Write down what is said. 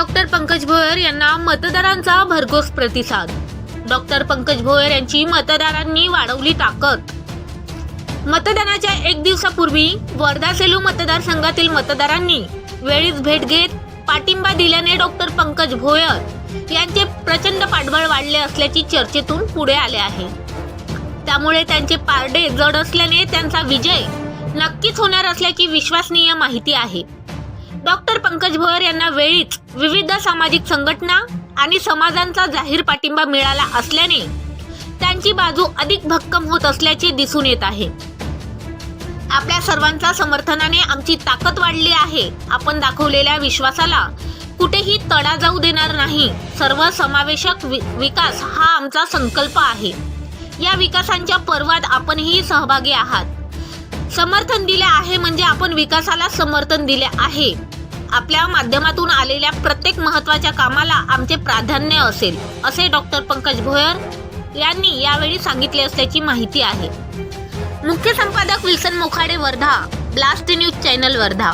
Doctor Pankaj Bhoyar यांना मतदारांचा भरघोस प्रतिसाद. डॉक्टर पंकज भोयर यांची मतदारांनी वाढवली ताकद. मतदानाच्या एक दिवसापूर्वी वर्धा सेलू मतदारसंघातील मतदारांनी वेळीच भेट घेत पाठिंबा दिल्याने डॉक्टर पंकज भोयर यांचे प्रचंड पाठबळ वाढले असल्याची चर्चेतून पुढे आले आहे. त्यामुळे त्यांचे पारडे जड असल्याने त्यांचा विजय नक्कीच होणार असल्याची विश्वसनीय माहिती आहे. डॉक्टर पंकज भोयर यांना वेळीच विविध सामाजिक संघटना आणि समाजांचा जाहीर पाठिंबा मिळाला असल्याने त्यांची बाजू अधिक भक्कम होत असल्याचे दिसून येत आहे. आपल्या सर्वांच्या समर्थनाने आमची ताकद वाढली आहे. आपण दाखवलेल्या विश्वासाला कुठेही तडा जाऊ देणार नाही. सर्व समावेशक वि- विकास हा आमचा संकल्प आहे. या विकासांच्या पर्वात आपणही सहभागी आहात. समर्थन दिले आहे म्हणजे आपण विकासाला समर्थन दिले आहे. आपल्या माध्यमातून आलेल्या प्रत्येक महत्त्वाच्या कामाला आमचे प्राधान्य असेल असे डॉक्टर पंकज भोयर यांनी यावेळी सांगितले असल्याची माहिती आहे. मुख्य संपादक Wilson Mokhade Wardha blast news channel Wardha.